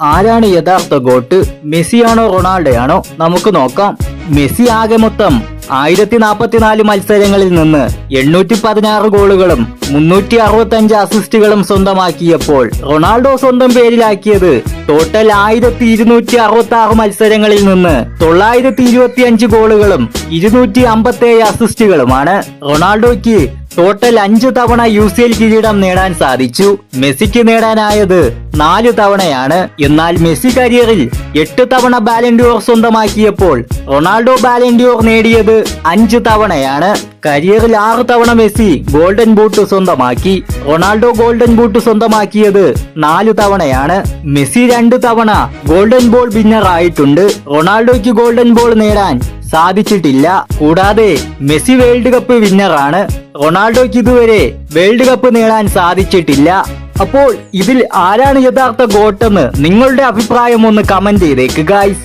ആരാണ് യഥാർത്ഥ ഗോട്ട്? മെസ്സിയാണോ റൊണാൾഡോയാണോ? നമുക്ക് നോക്കാം. മെസ്സി ആകെ മൊത്തം ആയിരത്തി നാൽപ്പത്തിനാല് മത്സരങ്ങളിൽ നിന്ന് എണ്ണൂറ്റി പതിനാറ് ഗോളുകളും മുന്നൂറ്റി അറുപത്തി അഞ്ച് അസിസ്റ്റുകളും സ്വന്തമാക്കിയപ്പോൾ റൊണാൾഡോ സ്വന്തം പേരിലാക്കിയത് ടോട്ടൽ ആയിരത്തി ഇരുന്നൂറ്റി അറുപത്തി ആറ് മത്സരങ്ങളിൽ നിന്ന് തൊള്ളായിരത്തി ഇരുപത്തി അഞ്ച് ഗോളുകളും ഇരുന്നൂറ്റി അമ്പത്തി ഏഴ് അസിസ്റ്റുകളുമാണ്. റൊണാൾഡോയ്ക്ക് ടോട്ടൽ അഞ്ചു തവണ യു സി എൽ കിരീടം നേടാൻ സാധിച്ചു. മെസ്സിക്ക് നേടാനായത് നാല് തവണയാണ്. എന്നാൽ മെസ്സി കരിയറിൽ എട്ട് തവണ ബാലൻഡിയോർ സ്വന്തമാക്കിയപ്പോൾ റൊണാൾഡോ ബാലൻഡിയോർ നേടിയത് അഞ്ച് തവണയാണ്. കരിയറിൽ ആറ് തവണ മെസ്സി ഗോൾഡൻ ബൂട്ട് സ്വന്തമാക്കി. റൊണാൾഡോ ഗോൾഡൻ ബൂട്ട് സ്വന്തമാക്കിയത് നാല് തവണയാണ്. മെസ്സി രണ്ട് തവണ ഗോൾഡൻ ബോൾ വിന്നർ ആയിട്ടുണ്ട്. റൊണാൾഡോയ്ക്ക് ഗോൾഡൻ ബോൾ നേടാൻ സാധിച്ചിട്ടില്ല. കൂടാതെ മെസ്സി വേൾഡ് കപ്പ് വിന്നറാണ് റൊണാൾഡോയ്ക്ക് ഇതുവരെ വേൾഡ് കപ്പ് നേടാൻ സാധിച്ചിട്ടില്ല. അപ്പോൾ ഇതിൽ ആരാണ് യഥാർത്ഥ ഗോട്ടെന്ന് നിങ്ങളുടെ അഭിപ്രായം ഒന്ന് കമന്റ് ചെയ്തേക്ക് ഗായ്സ്